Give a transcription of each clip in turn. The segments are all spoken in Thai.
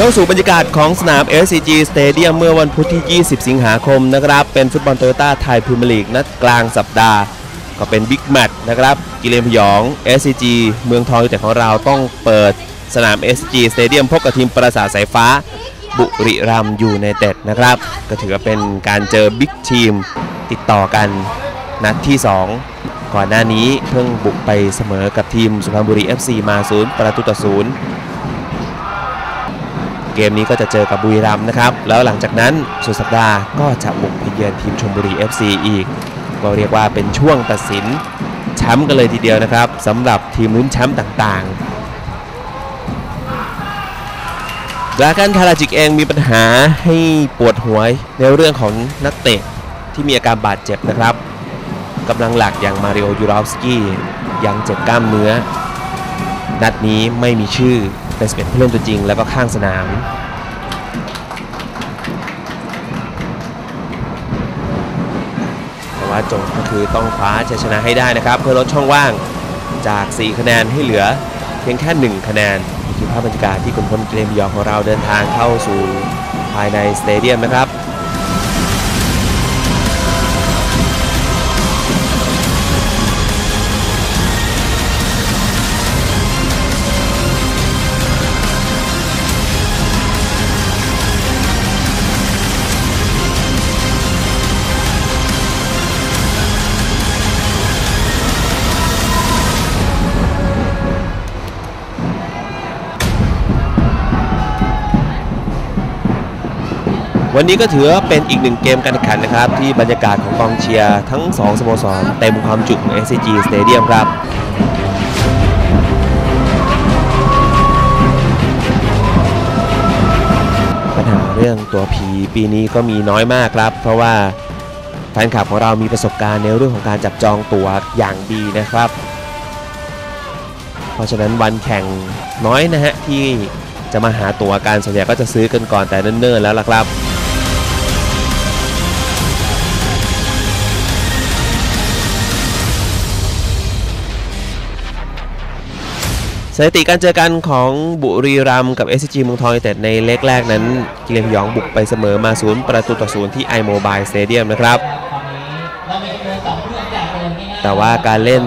เข้าสู่บรรยากาศของสนาม SCG Stadium เมื่อวันพุธที่ 20 สิงหาคมนะครับ เป็นฟุตบอลโตโยต้าไทยพรีเมียร์ลีกนัดกลางสัปดาห์ ก็เป็นบิ๊กแมตช์นะครับ กิเลนพยอง SCG เมืองทองแต่ของเราต้องเปิดสนาม SCG Stadium พบกับทีมปราสาทสายฟ้า บุรีรัมย์ยูไนเต็ดนะครับ ก็ถือว่าเป็นการเจอบิ๊กทีมติดต่อกันนัดที่ 2 ก่อนหน้านี้เพิ่งบุกไปเสมอกับทีมสุพรรณบุรี FC มาศูนย์ประตูต่อศูนย์ เกมนี้ก็จะเจอกับบุรีรัมย์นะครับ แล้วหลังจากนั้นสุดสัปดาห์ก็จะบุกไปเยือนทีมชลบุรี FC อีก ก็เรียกว่าเป็นช่วงตัดสินแชมป์กันเลยทีเดียวนะครับสำหรับทีมลุ้นแชมป์ต่างๆดรากันทาราจิกเองมีปัญหาให้ปวดหัวในเรื่องของนักเตะที่มีอาการบาดเจ็บนะครับกำลังหลักอย่างมาริโอยูรอฟสกี้ยังเจ็บกล้ามเนื้อ นัดนี้ไม่มีชื่อ เป็นสเปนผู้เล่นตัวจริง แล้วก็ข้างสนามแต่ว่าโจทย์ก็คือต้องคว้าชัยชนะให้ได้นะครับ เพื่อลดช่องว่างจาก 4 คะแนนให้เหลือเพียงแค่ 1 คะแนนนี่คือภาพบรรยากาศที่คุณพลเกรมยองของเราเดินทางเข้าสู่ภายในสเตเดียมนะครับ วันนี้ก็ถือว่าเป็นอีกหนึ่งเกมการแข่งขันนะครับ ที่บรรยากาศของกองเชียร์ทั้ง 2สโมสรเต็มความจุของ SCG Stadium ครับปัญหาเรื่องตัวผีปีนี้ก็มีน้อยมากครับ เพราะว่าแฟนคลับของเรามีประสบการณ์ในเรื่องของการจับจองตั๋วอย่างดีนะครับ เพราะฉะนั้นวันแข่งน้อยนะฮะที่จะมาหาตั๋วกันส่วนใหญ่ก็จะซื้อกันก่อนแต่เนิ่นๆแล้วล่ะครับ สถิติการเจอกันของบุรีรัมย์กับ SCG เมืองทองยูเต็ดในเล็กแรกนั้นกิเลนพยองบุกไปเสมอมาศูนย์ประตูต่อศูนย์ที่ iMobile Stadium นะครับ แต่ว่าการเล่น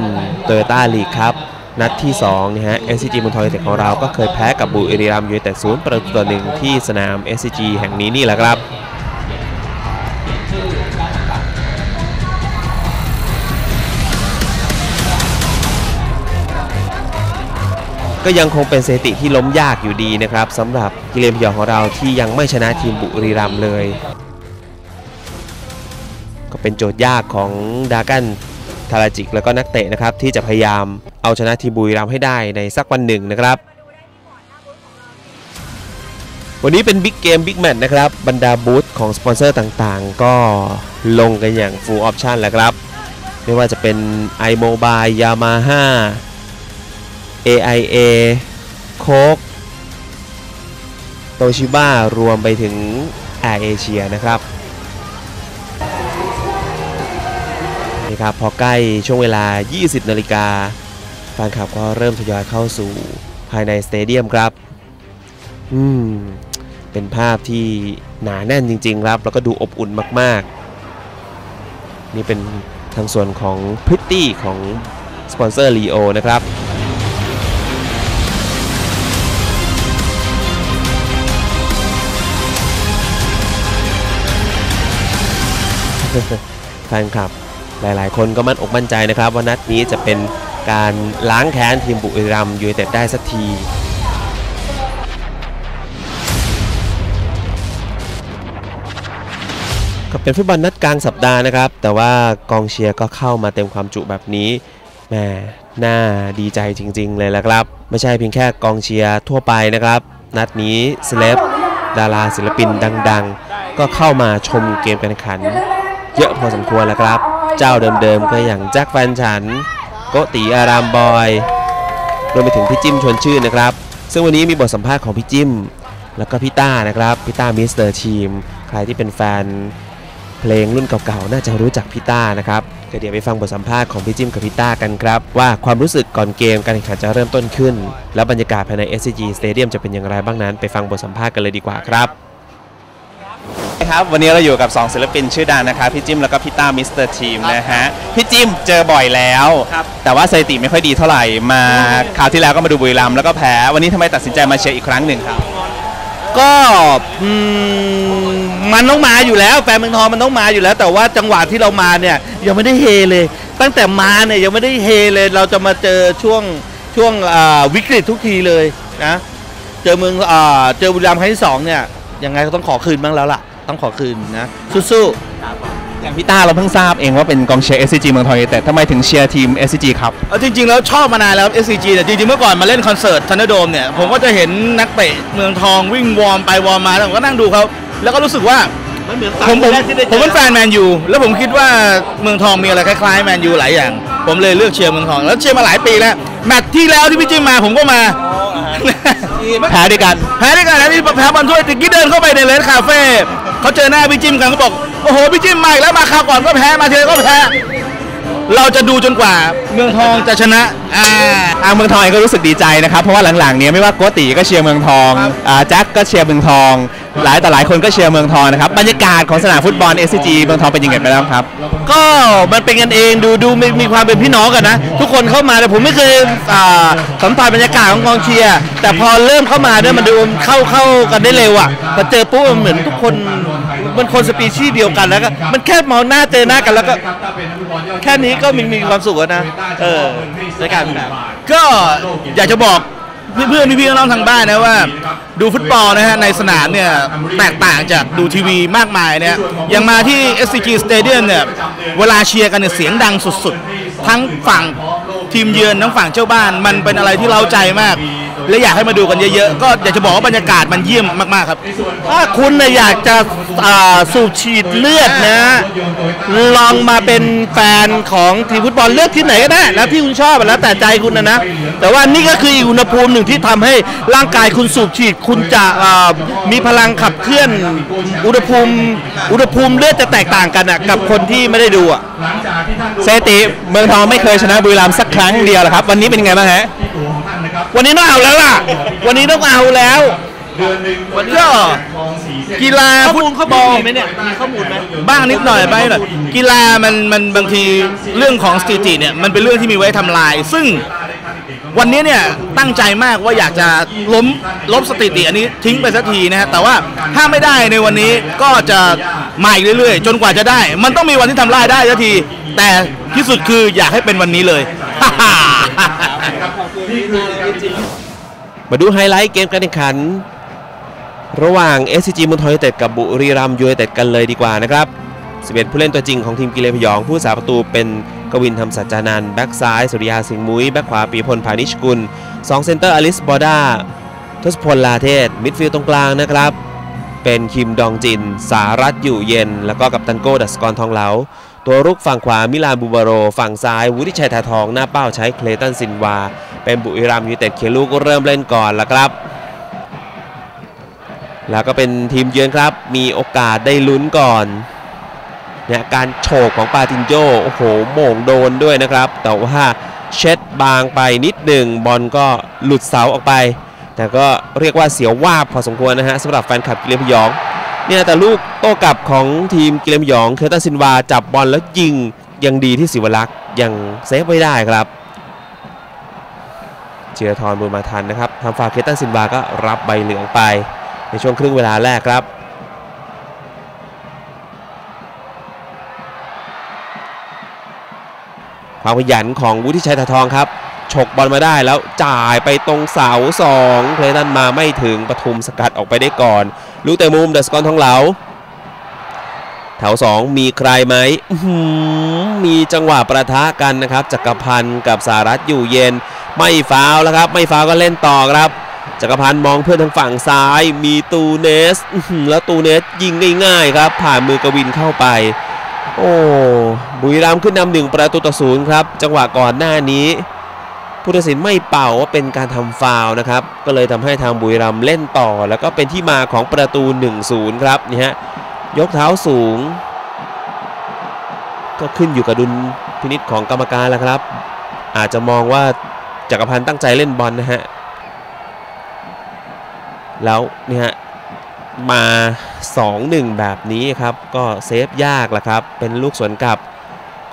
Toyota League ครับนัดที่2นะฮะ SCG เมืองทองยูเต็ดของเราก็เคยแพ้กับบุรีรัมย์ยูไนเต็ดศูนย์ประตูต่อหนึ่งที่สนาม SCG แห่งนี้นี่แหละครับ ก็ยังคงเป็นสถิติที่ล้มยากอยู่ดีนะครับสำหรับกิเลนพยองของเราที่ยังไม่ชนะทีมบุรีรัมย์เลย ก็เป็นโจทย์ยากของดากันทาราจิกแล้วก็นักเตะนะครับที่จะพยายามเอาชนะทีมบุรีรัมย์ให้ได้ในสักวันหนึ่งนะครับ วันนี้เป็นบิ๊กเกมบิ๊กแมตช์นะครับบรรดาบูธของสปอนเซอร์ต่างๆ ก็ลงกันอย่าง full option แล้วครับ ไม่ว่าจะเป็น iMobile Yamaha AIA โคกโตชิบ้ารวมไปถึง Air Asia นะครับนี่ครับพอใกล้ช่วงเวลา 20 นาฬิกาแฟนคลับก็เริ่มทยอยเข้าสู่ภายในสเตเดียมครับ อืม เป็นภาพที่หนาแน่นจริง ๆ ครับ แล้วก็ดูอบอุ่นมาก ๆ นี่เป็นทางส่วนของพริตตี้ของสปอนเซอร์ Leo นะครับ แฟนคลับ หลาย ๆ คนก็มั่นอกมั่นใจนะครับ ว่านัดนี้จะเป็นการล้างแค้นทีมบุรีรัมย์ยูไนเต็ดได้สักทีก็เป็นฟุตบอลนัดกลางสัปดาห์นะครับ แต่ว่ากองเชียร์ก็เข้ามาเต็มความจุแบบนี้แหมน่าดีใจจริง ๆ เลยละครับ ไม่ใช่เพียงแค่กองเชียร์ทั่วไปนะครับ นัดนี้เซเลบดาราศิลปินดัง ๆ ก็เข้ามาชมเกมการแข่งขัน เยอะพอสมควรแล้วครับ เจ้าเดิมๆก็อย่างแจ็คแฟนฉัน โกติอารามบอย รวมไปถึงพี่จิ้มชวนชื่นนะครับ ซึ่งวันนี้มีบทสัมภาษณ์ของพี่จิ้ม แล้วก็พี่ต้านะครับ พี่ต้ามิสเตอร์ทีม ใครที่เป็นแฟนเพลงรุ่นเก่าๆ น่าจะรู้จักพี่ต้านะครับเดี๋ยวไปฟังบทสัมภาษณ์ของพี่จิมกับพี่ต้ากันครับ ว่าความรู้สึกก่อนเกมการแข่งขันจะเริ่มต้นขึ้น แล้วบรรยากาศภายใน SCG Stadium จะเป็นอย่างไรบ้างนั้น ไปฟังบทสัมภาษณ์กันเลยดีกว่าครับ ครับวันนี้เราอยู่กับ 2 ศิลปินชื่อดังนะครับพี่จิมแล้วก็พี่ต้ามิสเตอร์ทีมนะฮะพี่จิมเจอบ่อยแล้ว แต่ว่าสถิติไม่ค่อยดีเท่าไหร่มาคราวที่แล้วก็มาดูบุรีรัมย์แล้วก็แพ้ วันนี้ทำไมตัดสินใจมาเชียร์อีกครั้งหนึ่งครับ ก็อืมมันต้องมาอยู่แล้วแฟนเมืองทองมันต้องมาอยู่แล้ว แต่ว่าจังหวะที่เรามาเนี่ยยังไม่ได้เฮเลย ตั้งแต่มาเนี่ยยังไม่ได้เฮเลยเราจะมาเจอช่วงช่วงอ่าวิกฤตทุกทีเลยนะเจอเมืองอ่าเจอบุรีรัมย์ครั้งที่สองเนี่ยยังไงก็ต้องขอคืนบ้างแล้วล่ะ ต้องขอคืนนะสู้ๆอย่างพี่ต้าเราเพิ่งทราบเองว่าเป็นกองเชียร์ SCG เมืองทองยูไนเต็ดทำไมถึงเชียร์ทีม SCG ครับเอาจริงๆแล้วชอบมานานแล้วครับ SCG เนี่ยจริงๆเมื่อก่อนมาเล่นคอนเสิร์ตทันเดอร์โดมเนี่ยผมก็จะเห็นนักเตะเมืองทองวิ่งวอร์มไปวอร์มมาแล้วผมก็นั่งดูเขาแล้วก็รู้สึกว่ามันเหมือนผมผมแรกที่ได้เจอผมเป็นแฟนแมนยูแล้วผมคิดว่าเมืองทองมีอะไรคล้ายๆแมนยูหลายอย่าง ผมเลยเลือกเชียร์เมืองทองแล้วเชียร์มาหลายปีแล้วแมตช์ที่แล้วที่พี่จิ้มมาผมก็มาแพ้ด้วยกันแพ้ด้วยกันนะที่แพ้บอลถ้วยตะกี้เดินเข้าไปในเลสคาเฟ่ เขาเจอหน้าพี่จิ้มกันเขาบอกโอ้โหพี่จิ้มมาอีกแล้วมาคราวก่อนก็แพ้มาเทก็แพ้ เราจะดูจนกว่าเมืองทองจะชนะอ่าทางเมืองทองเองก็รู้สึกดีใจนะครับเพราะว่าหลังๆเนี้ยไม่ว่าโกติก็เชียร์เมืองทองครับ อ่าแจ็คก็เชียร์เมืองทอง หลายแต่หลายคนก็เชียร์เมืองทองนะครับบรรยากาศของสนามฟุตบอล SCG เมืองทองเป็นยังไงไปแล้วครับ ก็มันเป็นกันเองดูดูมีมีความเป็นพี่น้องกันนะ ทุกคนเข้ามาแต่ผมไม่เคยอ่าสัมผัสบรรยากาศของกองเชียร์แต่พอเริ่มเข้ามาเนี่ยมันดูเข้าเข้ากันได้เร็วอะพอเจอปุ๊บมันเหมือนทุกคน มันคนสปีชีส์เดียวกันแล้วก็มันแค่มองหน้าเจอหน้ากันแล้วก็ แค่นี้ก็มีมีความสุขแล้วนะ เออในการแบบก็อยากจะบอกเพื่อนๆพี่ๆน้องทางบ้านนะว่า ดูฟุตบอลนะฮะในสนามเนี่ย แตกต่างจากดูทีวีมากมายเนี่ยย่างมาที่ SCG Stadium เนี่ย เวลาเชียร์กันเนี่ยเสียงดังสุดๆ ทั้งฝั่งทีมเยือนทั้งฝั่งเจ้าบ้านมันเป็นอะไรที่เร้าใจมาก และอยากให้มาดูกันเยอะๆ ก็อยากจะบอกว่าบรรยากาศมันเยี่ยมมากๆครับ ถ้าคุณน่ะอยากจะอ่าสูบฉีดเลือดนะ ลองมาเป็นแฟนของทีมฟุตบอลเลือกทีมไหนก็ได้ แล้วที่คุณชอบแล้วแต่ใจคุณนะนะ แต่ว่านี่ก็คืออีกอุณหภูมิหนึ่งที่ทำให้ร่างกายคุณสูบฉีด คุณจะอ่ามีพลังขับเคลื่อน อุณหภูมิ อุณหภูมิเลือดจะแตกต่างกันอะกับคนที่ไม่ได้ดูอะ เซติเมืองทองไม่เคยชนะบุรีรัมย์สักครั้งเดียวหรอกครับ วันนี้เป็นไงบ้างฮะ วันนี้ต้องเอาแล้วล่ะ วันนี้ต้องเอาแล้วก็กีฬาข้อฟุมูตลข้อบออลลไหมเนี่ยมีข้อมูลไหมบ้างนิดหน่อยไปหน่อยกีฬามันมันบางทีเรื่องของสถิติเนี่ยมันเป็นเรื่องที่มีไว้ทำลาย ซึ่งวันนี้เนี่ยตั้งใจมากว่าอยากจะล้มลบสถิติอันนี้ทิ้งไปสักทีนะฮะแต่ว่าถ้าไม่ได้ในวันนี้ก็จะมาอีกเรื่อยๆ จนกว่าจะได้ มันต้องมีวันที่ทำลายได้สักที แต่ที่สุดคืออยากให้เป็นวันนี้เลย มาดูไฮไลท์เกมการแข่งขัน ระหว่าง SCG มืองทอยเต็ดกับบุรีรัมยูไนเต็ดกันเลยดีกว่านะครับ11ผู้เล่นตัวจริงของทีมกิเลนพยอง ผู้สาประตูเป็นกวินธรรมสัจจานันแบ็กซ้ายสุริยาสิงห์มุ้ย แบ็กขวาปีพลพานิชกุล2เซนเตอร์อลิสบอด้าทศพลลาเทศ มิดฟิลด์ตรงกลางนะครับ เป็นคิมดองจิน สารัตอยู่เย็น แล้วก็กับตันโก้ดัสกรทองเหลา ตัวรุกฝั่งขวามิลานบูบาโร ฝั่งซ้ายวุฒิชัยทาทองหน้าเป้าใช้เคลตันซินวา เป็นบุรีรัมยูเต็ดเคียลูกเริ่มเล่นก่อนแล้วครับ แล้วก็เป็นทีมเยือนครับ มีโอกาสได้ลุ้นก่อนเนี่ยการโฉบของปาตินโยโอ้โหโมงโดนด้วยนะครับ แต่ว่าเช็ดบางไปนิดหนึ่งบอลก็หลุดเสาออกไป แต่ก็เรียกว่าเสียววาพอสมควรนะฮะสำหรับแฟนคลับกิเลนพยอง เนี่ย แต่ลูกโต้กลับของทีมกิเลนพยองเคอร์ตันซินวาจับบอลแล้วยิงยังดีที่ศิวลักษ์ยังเซฟไว้ได้ครับเจียทรบุญมาทันนะครับทางฝ่าเคอร์ตันซินวาก็รับใบเหลืองไป ในช่วงครึ่งเวลาแรกครับ ความขยันของวุฒิชัยทาทองครับ ฉกบอลมาได้แล้วจ่ายไปตรงเสาสองเพลตันมาไม่ถึงปทุมสกัดออกไปได้ก่อน ลูกเตะมุมเดอะสกอนทองเหลาแถว 2 มีใครไหมมีจังหวะประทะกันนะครับจักรพันธ์กับสารัตอยู่เย็น ไม่ฟาวแล้วครับ ไม่ฟาวก็เล่นต่อครับจักรพันธ์มองเพื่อนทางฝั่งซ้าย มีตูเนสแล้วตูเนสยิงง่ายๆครับ ผ่านมือกวินเข้าไป โอ้บุรีรัมย์ขึ้นนำหนึ่งประตูต่อศูนย์ครับ จังหวะก่อนหน้านี้ ผู้ตัดสินไม่เป่าว่าเป็นการทำฟาวนะครับ ก็เลยทำให้ทางบุรีรัมย์เล่นต่อ แล้วก็เป็นที่มาของประตู 1-0 ครับนี่ฮะยกเท้าสูง ก็ขึ้นอยู่กับดุลพินิษของกรรมการแล้วครับ อาจจะมองว่าจักรพันธ์ตั้งใจเล่นบอลนะฮะแล้วนี่ฮะมา 2-1 แบบนี้ครับ ก็เซฟยากละครับ เป็นลูกสวนกลับ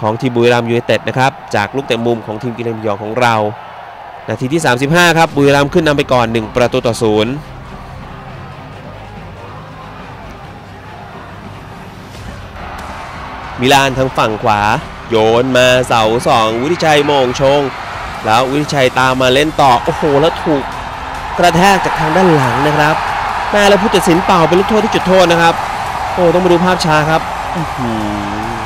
ของทีมบุรีรัมย์ยูไนเต็ดนะครับจากลูกเตะมุมของทีมกิเลนยองของเรา นาทีที่ 35 ครับบุรีรัมย์ขึ้นนำไปก่อน 1 ประตูต่อศูนย์มิลานทางฝั่งขวา โยนมาเสาสองวุฒิชัยโมงชง แล้ววุฒิชัยตามมาเล่นต่อ โอ้โห แล้วถูกกระแทกจากทางด้านหลังนะครับแม่แล้วผู้ตัดสินเป่าเป็นลูกโทษที่จุดโทษนะครับ โอ้ต้องมาดูภาพช้าครับอือ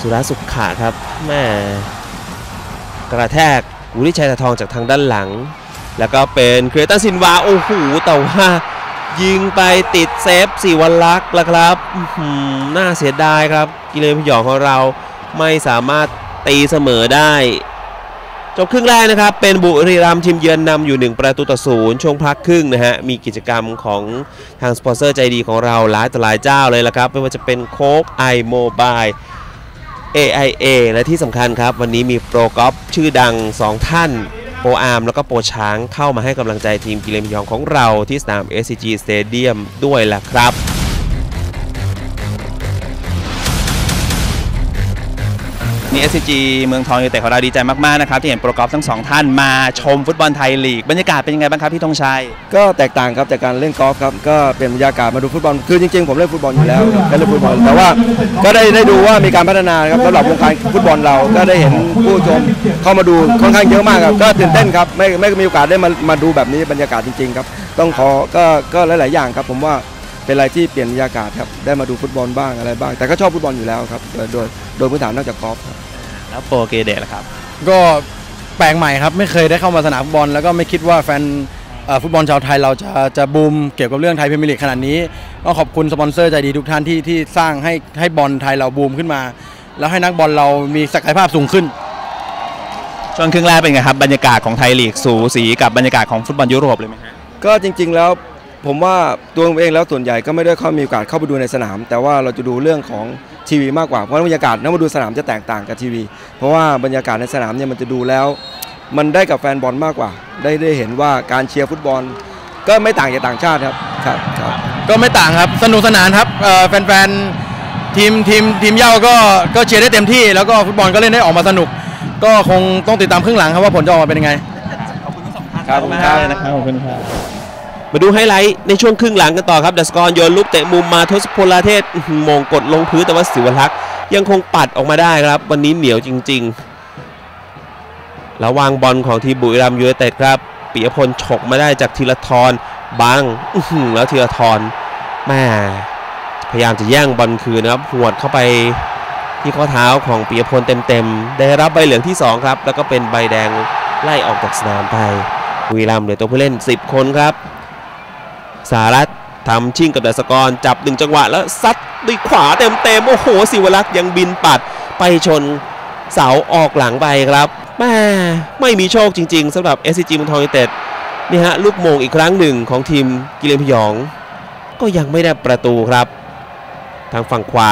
สุรสุขขาครับแม่กระแทกวุฒิชัยตะทองจากทางด้านหลัง แล้วก็เป็นเครตันซินวา โอ้โหแต่ว่ายิงไปติดเซฟสี่วันลักษณ์แล้วครับน่าเสียดายครับ กิเลนพยองของเราไม่สามารถตีเสมอได้ จบครึ่งแรกนะครับ เป็นบุรีรัมย์ทีมเยือนนำอยู่ 1 ประตูต่อศูนย์ช่วงพักครึ่งนะฮะ มีกิจกรรมของทางสปอนเซอร์ใจดีของเราหลายต่อหลายเจ้าเลยละครับ ไม่ว่าจะเป็นโค้กไอโมบาย AIA และที่สำคัญครับ วันนี้มีโปรกอล์ฟชื่อดัง 2 ท่าน โปรอาร์มแล้วก็โปรช้างเข้ามาให้กำลังใจทีมกิเลนพยองของเราที่สนาม SCG Stadium ด้วยล่ะครับ นี่ SCG เมืองทองยูเต็ดของเราดีใจมากๆนะครับที่เห็นโปรกอล์ฟทั้งสองท่านมาชมฟุตบอลไทยลีกบรรยากาศเป็นยังไงบ้างครับพี่ธงชัย ก็แตกต่างครับจากการเล่นกอล์ฟครับก็เป็นบรรยากาศมาดูฟุตบอลคือจริงๆผมเล่นฟุตบอลอยู่แล้วครับก็เล่นฟุตบอลแต่ว่าก็ได้ได้ดูว่ามีการพัฒนาครับสำหรับวงการฟุตบอลเราก็ได้เห็นผู้ชมเข้ามาดูค่อนข้างเยอะมากครับก็ตื่นเต้นครับไม่ไม่มีโอกาสได้มามาดูแบบนี้บรรยากาศจริงๆครับต้องขอก็ก็หลาย ๆ อย่างครับผมว่าเป็นอะไรที่เปลี่ยนบรรยากาศครับได้มาดูฟุตบอลบ้างอะไรบ้าง แต่ก็ชอบฟุตบอลอยู่แล้วครับโดยโดยพื้นฐานนอกจากกอล์ฟครับ แล้วโปรเกเดล่ะครับ ก็แปลกใหม่ครับ ไม่เคยได้เข้ามาสนามฟุตบอล แล้วก็ไม่คิดว่าแฟนเอ่อฟุตบอลชาวไทยเราจะจะบูมเกี่ยวกับเรื่องไทยพรีเมียร์ลีกขนาดนี้ก็ขอบคุณสปอนเซอร์ใจดีทุกท่านที่ที่สร้างให้ให้บอลไทยเราบูมขึ้นมา แล้วให้นักบอลเรามีศักยภาพสูงขึ้น ช่วงครึ่งแรกเป็นไงครับ บรรยากาศของไทยลีกสูสีกับบรรยากาศของฟุตบอลยุโรปเลยไหมฮะก็จริง ๆ แล้ว ผมว่าตัวผมเองแล้วส่วนใหญ่ก็ไม่ได้เข้ามีโอกาสเข้าไปดูในสนาม แต่ว่าเราจะดูเรื่องของทีวีมากกว่าเพราะบรรยากาศนักมาดูสนามจะแตกต่างกับทีวี เพราะว่าบรรยากาศในสนามเนี่ยมันจะดูแล้ว มันได้กับแฟนบอลมากกว่า ได้ได้เห็นว่าการเชียร์ฟุตบอล ก็ไม่ต่างจากต่างชาติครับครับครับก็ไม่ต่างครับสนุกสนานครับเอ่อแฟนๆทีมทีมทีมเย่าก็ก็เชียร์ได้เต็มที่ แล้วก็ฟุตบอลก็เล่นได้ออกมาสนุก ก็คงต้องติดตามครึ่งหลังครับว่าผลจะออกมาเป็นยังไงครับผมครับ มาดูไฮไลท์ในช่วงครึ่งหลังกันต่อครับดัสกรโยนลูกเตะมุมมาทศพลาเทศอื้อหือโมงกดลงพื้นแต่ว่าสิวลักษ์ยังคงปัดออกมาได้ครับ วันนี้เหนียวจริง ๆ แล้ววางบอลของทีมบุรีรัมย์ยูไนเต็ดครับปิยพลฉกมาได้จากธีรทรบังแล้วธีรทรแม่พยายามจะแย่งบอลคืนนะครับหวดเข้าไปที่ข้อเท้าของปิยพลเต็มๆ ได้รับใบเหลืองที่สองครับ แล้วก็เป็นใบแดงไล่ออกจากสนามไปบุรีรัมย์เหลือตัวผู้เล่น 10 คนครับ สารัตทำชิ่งกับดัสกรจับหนึ่งจังหวะแล้วซัดด้วยขวาเต็มๆโอ้โหสิวลักษ์ยังบินปัดไปชนเสาออกหลังไปครับแม่ไม่มีโชคจริง ๆสำหรับ SCG เมืองทองยูเต็ดนี่ฮะลูกโมงอีกครั้งหนึ่งของทีมกิเลนพยอง ก็ยังไม่ได้ประตูครับ ทางฝั่งขวา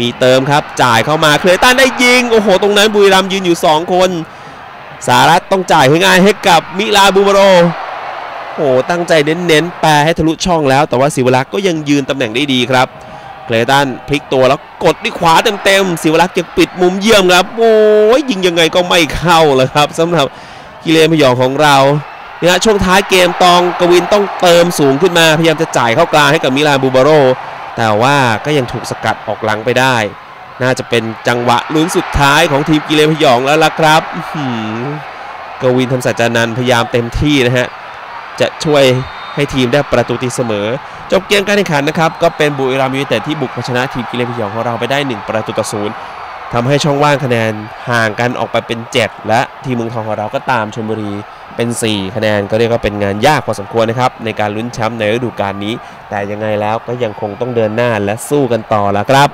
มีเติมครับจ่ายเข้ามาเคลตันได้ยิง โอ้โห ตรงนั้นบุรีรัมยืนอยู่ 2 คน สารัตต้องจ่ายให้ง่ายให้กับมิลาบูบาโร โอ้โหตั้งใจเน้นๆแปรให้ทะลุช่องแล้ว แต่ว่าศิวลักษ์ก็ยังยืนตำแหน่งได้ดีครับเคลตันพลิกตัวแล้วกดด้วยขวาเต็มๆศิวลักษ์ยังปิดมุมเยี่ยมครับโอ้ยยิงยังไงก็ไม่เข้าเลยครับสำหรับกิเลนพยองของเราเนี่ยช่วงท้ายเกมตองกวินต้องเติมสูงขึ้นมาพยายามจะจ่ายเข้ากลางให้กับมิลานบูบาโร แต่ว่าก็ยังถูกสกัดออกหลังไปได้ น่าจะเป็นจังหวะลุ้นสุดท้ายของทีมกิเลนพยองแล้วล่ะครับหือกวินทำสัจจานันพยายามเต็มที่นะฮะ จะช่วยให้ทีมได้ประตูตีเสมอ จบเกมการแข่งขันนะครับ ก็เป็นบุรีรัมย์ยูไนเต็ดที่บุกชนะทีมกิเลนพยองของเราไปได้ 1 ประตูต่อศูนย์ทำให้ช่องว่างคะแนนห่างกันออกไปเป็น 7 และทีมเมืองทองของเราก็ตามชลบุรีเป็น 4 คะแนนก็เรียกว่าเป็นงานยากพอสมควรนะครับ ในการลุ้นแชมป์ในฤดูกาลนี้ แต่ยังไงแล้วก็ยังคงต้องเดินหน้าและสู้กันต่อแล้วครับ